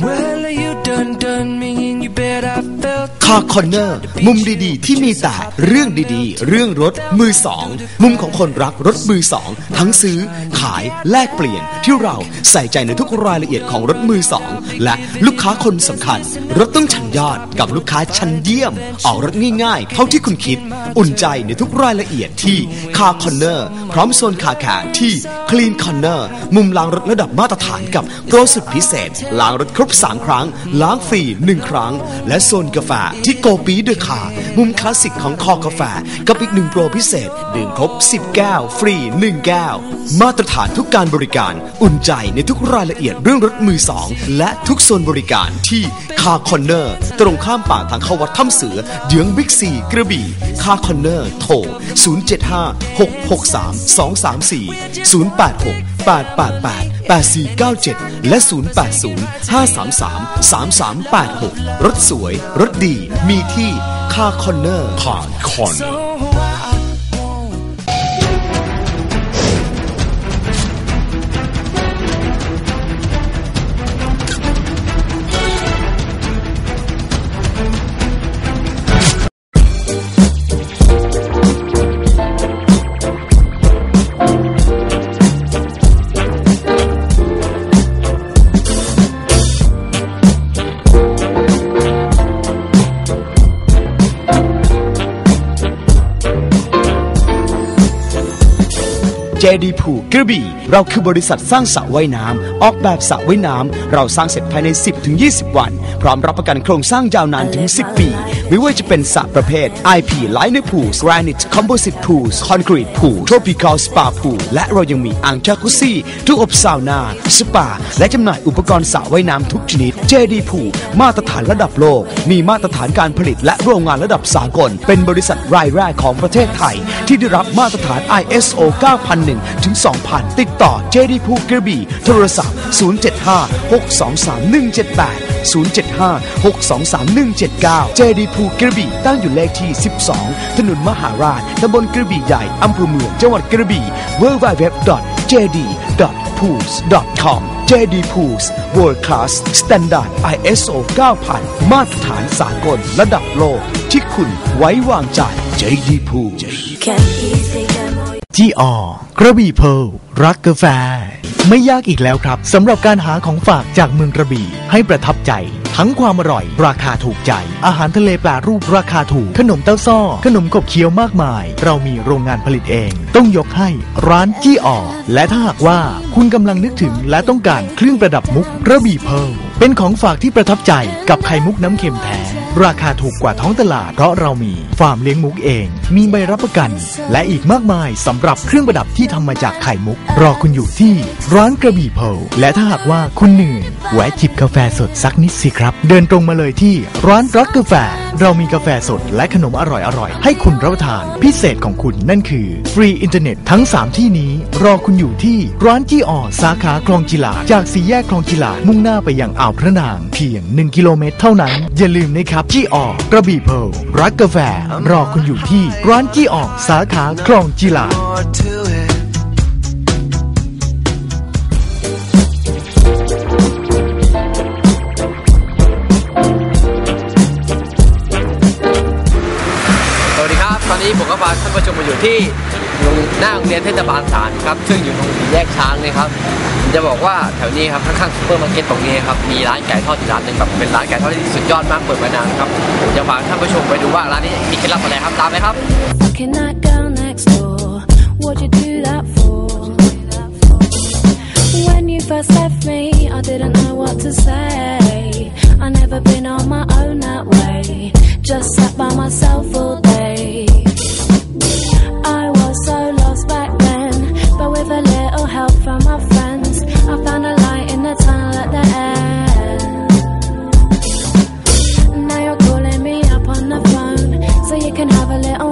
Well, คาคอนเนอร์ มุมดีๆ ที่มีแต่เรื่องดีๆ เรื่องรถมือสอง มุมของคนรักรถมือสอง ทั้งซื้อ ขายแลกเปลี่ยนที่เราใส่ใจในทุกรายละเอียดของรถมือสอง และลูกค้าคนสำคัญ รถต้องชั้นยอดกับลูกค้าชั้นเยี่ยม ออกรถง่ายๆ เท่าที่คุณคิด อุ่นใจในทุกรายละเอียดที่คาคอนเนอร์ พร้อมโซนคาแคร์ที่คลีนคอนเนอร์มุมล้างรถระดับมาตรฐานกับโปรสุดพิเศษล้างรถครบ3ครั้งล้างฟรี1ครั้ง และโซนกาแฟที่โกปีเดอะคามุมคลาสสิกของคอกาแฟกับอีกหนึ่งโปรพิเศษ ดื่มครบ 10 แก้ว ฟรี 1 แก้ว มาตรฐานทุกการบริการอุ่นใจในทุกรายละเอียดเรื่องรถมือสองและทุกโซนบริการที่คาคอนเนอร์ตรงข้ามปากทางเข้าวัดถ้ำเสือเยื้องบิ๊กซีกระบี่คาคอนเนอร์โทร 075 663 234 086 888 8497 และ 080 533 3386 รถสวย รถดี มีที่คาคอนเนอร์คาคอนเนอร์ เจดีผูกระบี่ เราคือบริษัทสร้างสระว่ายน้ำออกแบบสระว่ายน้ำเราสร้างเสร็จภายใน 10-20 วัน พร้อมรับประกันโครงสร้างยาวนานถึง 10 ปี ไม่ว่าจะเป็นสระประเภท IP Liner Pool Granite Composite Pool Concrete Pool Tropical Spa Pool และเรายังมีอ่างจากุซี่ทุกอบซาวนาสปา และจำหน่ายอุปกรณ์สระว่ายน้ำทุกชนิดเจดีผูมาตรฐานระดับโลก มีมาตรฐานการผลิตและโรงงานระดับสากล เป็นบริษัทรายแรกของประเทศไทย ที่ได้รับมาตรฐาน ISO 9000 1 ถึง 2000 ติดต่อ JD ภูกระบี่ โทรศัพท์ 075 623 178 075 623 179 JD ภูกระบี่ตั้งอยู่เลขที่ 12 ถนนมหาราชตำบลกระบี่ใหญ่อำเภอเมืองจังหวัดกระบี่ www.jd.pools.com JD Pools World Class Standard ISO 9000 มาตรฐานสากลระดับโลกที่คุณไว้วางใจ JD Pools Can easily get more. จีออกระบี่เพร์ลรักกาแฟ ไม่ยากอีกแล้วครับสำหรับการหาของฝากจากเมืองกระบี่ให้ประทับใจ ทั้งความอร่อย ราคาถูกใจ อาหารทะเลแปรรูปราคาถูก ขนมเต้าซ้อ ขนมขบเคี้ยวมากมาย เรามีโรงงานผลิตเอง ต้องยกให้ร้านจี้ออและถ้าหากว่าคุณกำลังนึกถึงและต้องการเครื่องประดับมุกกระบี่เพร์ลเป็นของฝากที่ประทับใจกับไข่มุกน้ำเค็มแท้ ราคาถูกกว่าท้องตลาด เพราะเรามีฟาร์มเลี้ยงมุกเอง มีใบรับประกัน และอีกมากมายสำหรับเครื่องประดับที่ทำมาจากไข่มุก รอคุณอยู่ที่ร้านกระบี่เพลและถ้าหากว่าคุณเหนื่อยแวะจิบกาแฟสดสักนิดสิครับ เดินตรงมาเลยที่ร้านรักกาแฟเรามีกาแฟสดและขนมอร่อยๆ ให้คุณรับประทาน พิเศษของคุณนั่นคือ ฟรีอินเทอร์เน็ตทั้ง 3 ที่นี้ รอคุณอยู่ที่ร้านจี้ออสาขาคลองจิลา จากสีแยกคลองจิลา มุ่งหน้าไปยังอ่าวพระนาง เพียง 1 กิโลเมตรเท่านั้น อย่าลืมนะครับจี้ออกระบี่เพลรักกาแฟ รอคุณอยู่ที่ร้านจี้ออสาขาคลองจิลา ท่านผู้ชมมาอยู่ที่หน้าโรงเรียนเทศบาลสารครับซึ่งอยู่ตรงสี่แยกช้างเนี่ยครับผมจะบอกว่าแถวนี้ครับข้างๆซูเปอร์มาร์เก็ตตรงนี้ครับมีร้านไก่ทอดอยู่ร้านหนึ่งแบบเป็นร้านไก่ทอดที่สุดยอดมากเปิดมานานครับผมจะพาท่านผู้ชมไปดูว่าร้านนี้มีเคล็ดลับอะไรครับตามไปครับ When you first left me, I didn't know what to say. I never been on my own that way. Just sat by myself all can have a little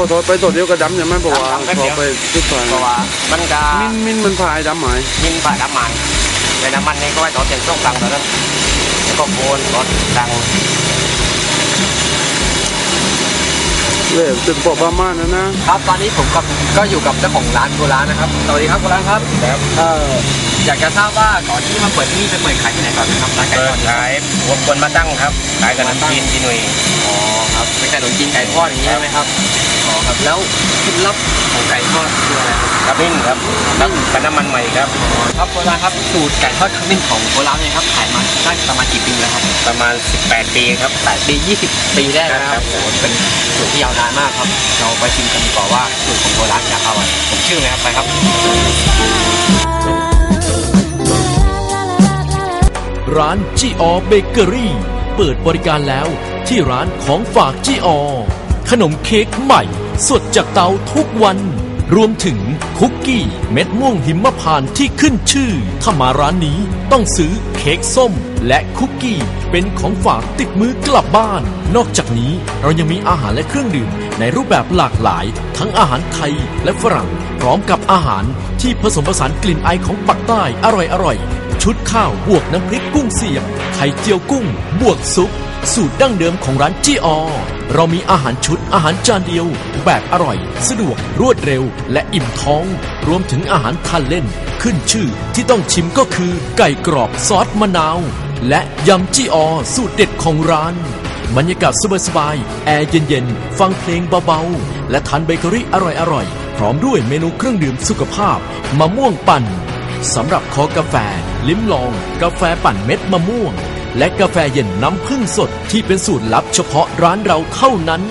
แต่พอถอดไปถอดเดียวก็ดำใช่ไหมเพราะว่าดำแป๊บพเดีอยวไปจุดไฟเพราะว่ามันจะมินมินมันพายดำไหมมินฝ่าน้ำมันในน้ำมันนี่ก็ไว้ต่อเต็มช่องกลางตอนนั้นแล้วก็โคนรถดังเลยจนพอประมาณนั้นนะครับตอนนี้ผมกับก็อยู่กับเจ้าของร้านโบราณนะครับสวัสดีครับโบราณครับครับเอออยากจะทราบว่าก่อนที่มาเปิดที่นี่ไปเปิดขายที่ไหนก่อนนะครับร้านไก่เปิทอดขายหัวคนมาตั้งครับ ขายขนมจีนที่หน่ยอ๋อครับเป็นขนมจีนไก่ทอดอย่างนี้ใช่ไหมครับอ๋อครับแล้วเคล็ดลับของไก่ทอดคืออะไรครับกระมิ้นครับครับกับน้ำมันใหม่ครับ ครับโบราณครับสูตรไก่ทอดขมิ้นของโบราณเนี่ยครับขายมาได้ประมาณกี่ปีแล้วครับประมาณ 18 ปีครับ แปดปี20ปีได้แล้วนะครับโอ้โหเป็นสูตรที่ยาวนานมากครับ เราไปชิมกันดีกว่าว่าสูตรของโบราณจะอร่อยผมชื่อเลยครับไปครับ ร้านจีออเบเกอรี่เปิดบริการแล้วที่ร้านของฝากจีออขนมเค้กใหม่ สดจากเตาทุกวัน รวมถึงคุกกี้เม็ดม่วงหิมพานต์ที่ขึ้นชื่อ ถ้ามาร้านนี้ต้องซื้อเค้กส้ม และคุกกี้เป็นของฝากติดมือกลับบ้าน นอกจากนี้เรายังมีอาหารและเครื่องดื่ม ในรูปแบบหลากหลาย ทั้งอาหารไทยและฝรั่ง พร้อมกับอาหารที่ผสมผสานกลิ่นไอของปักใต้อร่อยๆ ชุดข้าวบวกน้ำพริกกุ้งเสียบ ไข่เจียวกุ้ง บวกซุป สูตรดั้งเดิมของร้านจีออ เรามีอาหารชุดอาหารจานเดียว แบบอร่อย สะดวกรวดเร็ว และอิ่มท้อง รวมถึงอาหารทานเล่น ขึ้นชื่อที่ต้องชิมก็คือ ไก่กรอบซอสมะนาว และยำจีออ สูตรเด็ดของร้านบรรยากาศสบายๆ แอร์เย็นๆ ฟังเพลงเบาๆ และทานเบเกอรี่อร่อยๆ พร้อมด้วยเมนูเครื่องดื่มสุขภาพมะม่วงปั่น สำหรับคอกาแฟ ลิ้มลอง กาแฟปั่นเม็ดมะม่วง และกาแฟเย็นน้ำผึ้งสดที่เป็นสูตรลับเฉพาะร้านเราเท่านั้น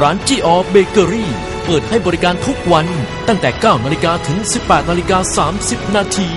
ร้านจีออเบเกอรี่เปิดให้บริการทุกวันตั้งแต่ 9 นาฬิกาถึง 18 นาฬิกา 30 นาที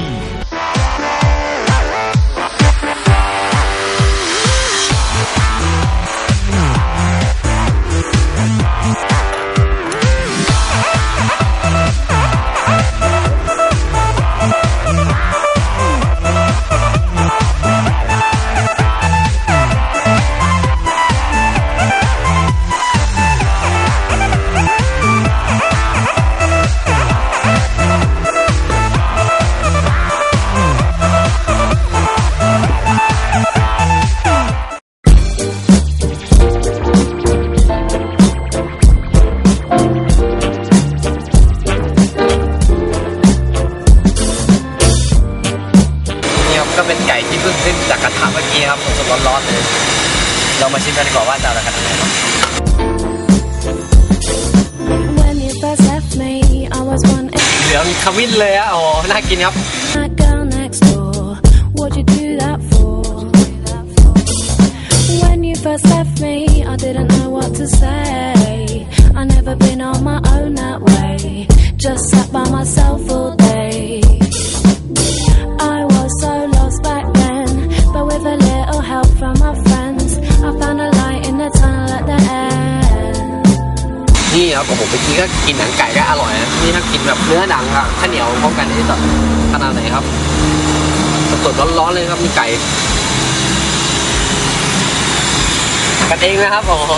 เหลืองขมิ้นเลยอะโอ้โหน่ากินครับ that girl next door. What'd you do that for? When you first left me, I didn't know what to say. I never been on my own that way. Just sat by myself all day. เมื่อกี้ก็กินหนังไก่ก็อร่อยนะนี่ถ้ากินแบบเนื้อหนังกับข้าวเหนียวพร้อมกันนี่จะขนาดไหนครับสดๆร้อนๆเลยครับมีไก่กันเองนะครับโอ้โห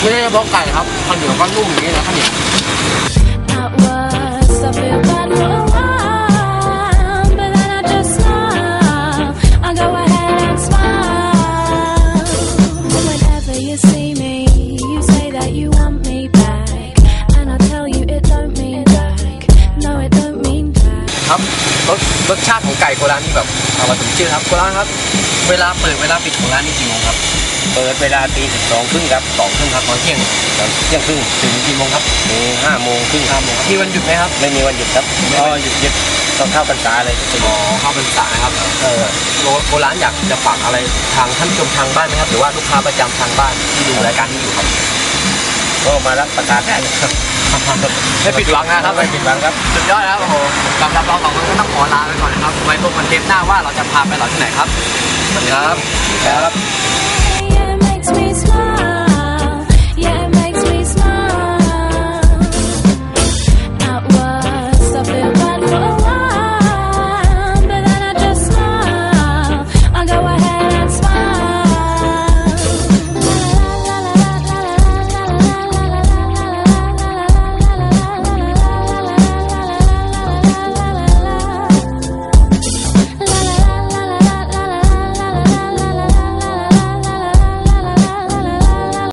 ไม่ได้เฉพาะไก่ครับข้าวเหนียวก็นุ่มอย่างนี้นะข้าวเหนียว สชาติของไก่โคราณนี่แบบเอามาถึงชื่อครับโคราณครับ เวลาเปิดเวลาปิดของร้านนี่กี่โมงครับ เปิดเวลาตีสองครึ่งครับสองทุ่มครับตอนเที่ยงตอนเที่ยงครึ่งถึงกี่โมงครับถึงห้าโมงครึ่งห้าโมงครับมีวันหยุดไหมครับ ไม่มีวันหยุดครับก็หยุดหยุดต้องเข้าพรรษาเลยจะหยุอ๋อดเข้าพรรษานะครับเออโรโบราณอยากจะฝากอะไรทางท่านผู้ชมทางบ้านไหมครับ หรือว่าลูกค้าประจำทางบ้านที่ดูรายการนี้อยู่ครับ ก็มารับประทานได้นะครับไม่ผิดหวังนะครับไม่ผิดหวังครับสุดยอดนะครับโอ้โหสำหรับเราสองคนก็ต้องขอลาไปก่อนนะครับไว้พบกันเทปหน้าว่าเราจะพาไปหลอดที่ไหนครับสวัสดีครับครับ